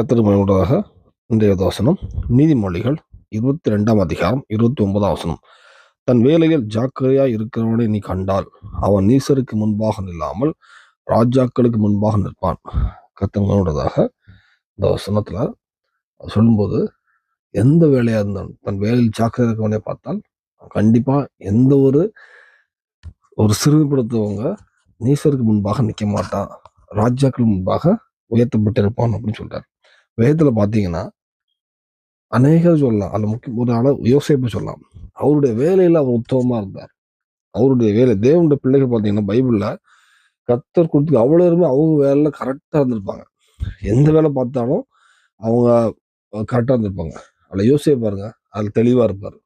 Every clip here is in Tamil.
கர்த்தர் மயமுள்ளதாக இன்றைய தோசனம் நீதிமொழிகள் இருபத்தி ரெண்டாம் அதிகாரம் இருபத்தி ஒன்பதாம் வசனம். தன் வேலையில் ஜாக்கிரதையாய் இருக்கிறவனை நீ கண்டால் அவன் நீசருக்கு முன்பாக நில்லாமல் ராஜாக்களுக்கு முன்பாக நிற்பான். கர்த்தர் இந்த வசனத்தில் சொல்லும்போது எந்த வேலையாக இருந்தாலும் தன் வேலையில் ஜாக்கிரதை இருக்கவனே பார்த்தால் கண்டிப்பாக எந்த ஒரு ஒரு சிறுமைப்படுத்துவங்க நீசருக்கு முன்பாக நிற்க மாட்டான். ராஜாக்கள் முன்பாக உயர்த்தப்பட்டிருப்பான் அப்படின்னு சொல்கிறார் வேதத்தில் பார்த்தீங்கன்னா அநேகர் சொல்லலாம். அதில் முக்கிய ஒரு அளவு யோசிப்பு சொல்லலாம். அவருடைய வேலையில் அவர் உத்தமமாக இருந்தார். அவருடைய வேலை தேவனுடைய பிள்ளைகள் பார்த்தீங்கன்னா பைபிளில் கத்தர் கொடுத்து அவ்வளவுமே அவங்க வேலையில் கரெக்டாக இருந்திருப்பாங்க. எந்த வேலை பார்த்தாலும் அவங்க கரெக்டாக இருந்திருப்பாங்க. அதில் யோசிய பாருங்க அதில் தெளிவாக இருப்பார்.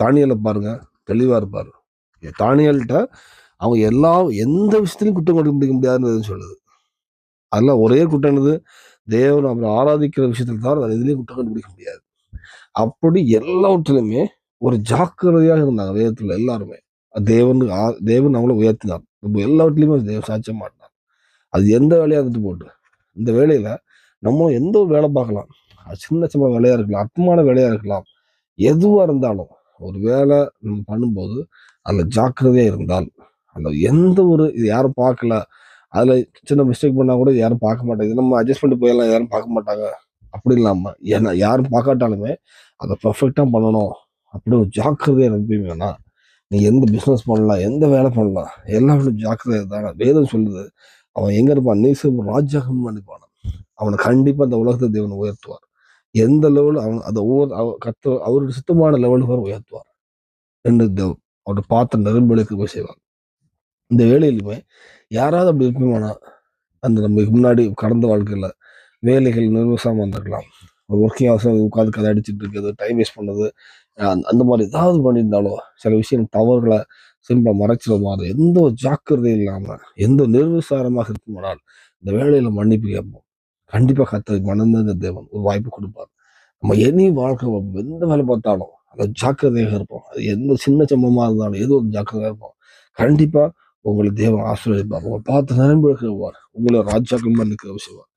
தானியலை பாருங்க தெளிவாக இருப்பார். தானியல்கிட்ட அவங்க எல்லா எந்த விஷயத்திலையும் குற்றம் கண்டுபிடிக்க முடியாதுன்னு சொல்லுது. அதெல்லாம் ஒரே குற்றம் என்னது? தேவன் அவரை ஆராதிக்கிற விஷயத்தில் தான் அது எதுலேயும் குற்றம் கண்டுபிடிக்க முடியாது. அப்படி எல்லாவற்றிலுமே ஒரு ஜாக்கிரதையாக இருந்தாங்க வேதத்தில் எல்லாருமே. தேவன் ஆ- தேவன் அவங்கள உயர்த்தினார். நம்ம எல்லாவற்றிலையுமே தேவன் சாட்சியம் மாட்டினார் அது எந்த வேலையாக இருந்துட்டு போட்டு இந்த வேலையில் நம்மளும் எந்த ஒரு வேலை பார்க்கலாம். அது சின்ன சின்ன வேலையாக இருக்கலாம் அற்பமான வேலையாக இருக்கலாம். எதுவாக இருந்தாலும் ஒரு வேலை நம்ம பண்ணும்போது அதில் ஜாக்கிரதையாக இருந்தால் அந்த எந்த ஒரு இது யாரும் பார்க்கல அதில் சின்ன மிஸ்டேக் பண்ணால் கூட யாரும் பார்க்க மாட்டாங்க. நம்ம அட்ஜஸ்ட் பண்ணிட்டு போயிடலாம் யாரும் பார்க்க மாட்டாங்க. அப்படி இல்லாமல் ஏன்னா யாரும் பார்க்காட்டாலுமே அதை பர்ஃபெக்டாக பண்ணணும். அப்படி ஒரு ஜாக்கிரதையா வேணாம் நீ எந்த பிஸ்னஸ் பண்ணலாம் எந்த வேலை பண்ணலாம் எல்லாமே ஜாக்கிரதையாக தானே வேதம் சொல்லுது அவன் எங்கே இருப்பான்? நீசம் ராஜாகம் நினைப்பான் அவனை கண்டிப்பாக அந்த உலகத்தை தேவன் உயர்த்துவார். எந்த லெவலில் அவன் அதை ஒவ்வொரு அவ- கத்த அவருடைய சுத்தமான லெவலுக்கு வரை உயர்த்துவார். என்று தேவ் அவருடைய பார்த்த நெரும்பலுக்கு போய் செய்வார். இந்த வேலையிலுமே யாராவது அப்படி இருப்போமானா அந்த நம்ம முன்னாடி கடந்த வாழ்க்கையில் வேலைகள் நிர்வசமாக இருந்திருக்கலாம் ஒரு ஒர்க்கிங் அவசரம் உட்காந்து கதை அடிச்சுட்டு இருக்கிறது டைம் வேஸ்ட் பண்ணது அந்த மாதிரி ஏதாவது பண்ணியிருந்தாலோ சில விஷயம் தவறுகளை சிம்பிளாக மறைச்சிட மாதிரி எந்த ஒரு ஜாக்கிரதையும் இல்லாமல் எந்த நிர்விசாரமாக இருக்குமானால் இந்த வேலையில் மன்னிப்பு கேட்போம். கண்டிப்பாக கத்த மனந்த தேவன் ஒரு வாய்ப்பு கொடுப்பார். நம்ம எனி வாழ்க்கை எந்த வேலை பார்த்தாலும் அதை ஜாக்கிரதையாக இருப்போம். அது எந்த சின்ன சம்பவமாக இருந்தாலும் ஏதோ ஒரு ஜாக்கிரதையாக இருப்போம். கண்டிப்பாக உங்களை தேவன் ஆசீர்வதிப்பார். உங்களை பார்த்து நிரம்பி உங்களை ராஜாக்கள் பண்ணிக்க செய்வார்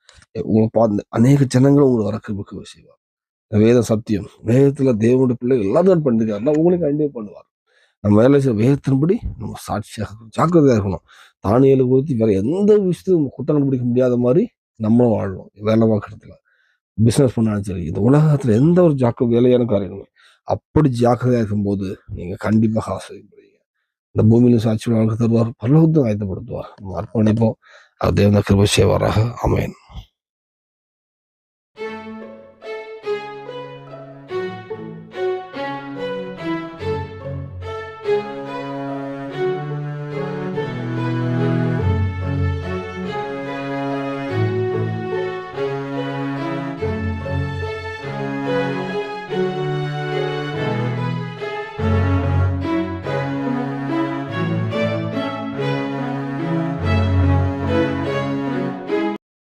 உங்களை பார்த்து அநேக ஜனங்களும் உங்களை வரக்கிற செய்வார் வேத சத்தியம். வேதத்துல தேவனுடைய பிள்ளைகள் எல்லாத்தையும் பண்ணிருக்காருன்னா உங்களுக்கு கண்டிப்பாக பண்ணுவார். நம்ம வேலை செய்ய வேகத்தின்படி நம்ம சாட்சியாக இருக்கணும் ஜாக்கிரதையாக இருக்கணும். தானியலை குறித்து வேற எந்த விஷயத்தையும் நம்ம பிடிக்க கண்டுபிடிக்க முடியாத மாதிரி நம்மளும் வாழணும். வேலை பார்க்கறதுல. பிஸ்னஸ் பண்ணாலும் சரி இந்த உலகத்துல எந்த ஒரு ஜாக்கிர வேலையான காரியங்களும். அப்படி ஜாக்கிரதையாக இருக்கும்போது நீங்கள் கண்டிப்பாக ஆசிரியப்படுவீங்க இந்த பூமியில சாட்சி வாழ்க்கை தருவார். பரலோகத்தையும் ஆயத்தப்படுத்துவார். நம்ம அர்ப்பணிப்போம். அது தேவன கிருபை செய்வாராக. அமையன்